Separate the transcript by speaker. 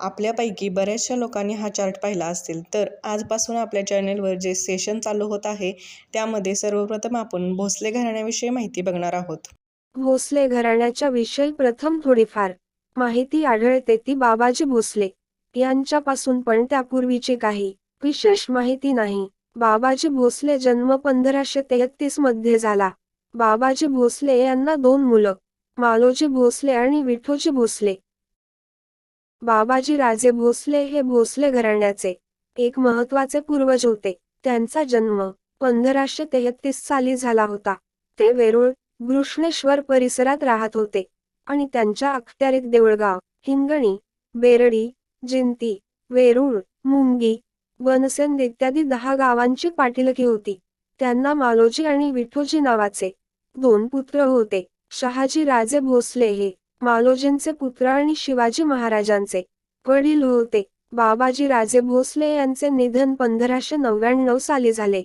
Speaker 1: आपल्यापैकी बऱ्याचशा लोकांनी हा चार्ट पाहिला असेल तर आजपासून आपल्या चॅनेलवर जे सेशन चालू होत आहे त्यामध्ये सर्वप्रथम आपण भोसले घराण्याविषयी माहिती बघणार आहोत.
Speaker 2: भोसले घराण्याच्या विषयी प्रथम थोडीफार माहिती आढळते ती बाबाजी भोसले यांच्यापासून पण त्यापूर्वीची काही विशेष माहिती नाही. बाबाजी भोसले जन्म पंधराशे तेहतीसमध्ये झाला. बाबाजी भोसले यांना दोन मुलं मालोजी भोसले आणि विठोजी भोसले. बाबाजी राजे भोसले हे भोसले घराण्याचे एक महत्त्वाचे पूर्वज होते. त्यांचा जन्म पंधराशे तेहतीस साली झाला होता. ते वेरूळ घृष्णेश्वर परिसरात राहत होते आणि त्यांच्या अखत्यारीत देऊळगाव हिंगणी बेरडी जिंती वेरूळ मुंगी वनसेन इत्यादी दहा गावांची पाठीलकी होती. त्यांना मालोजी आणि विठोजी नावाचे दोन पुत्र होते. शहाजी राजे भोसले हे मालोजींचे पुत्र आणि शिवाजी महाराजांचे वडील होते. बाबाजी राजे भोसले यांचे निधन पंधराशे नव्याण्णव साली झाले.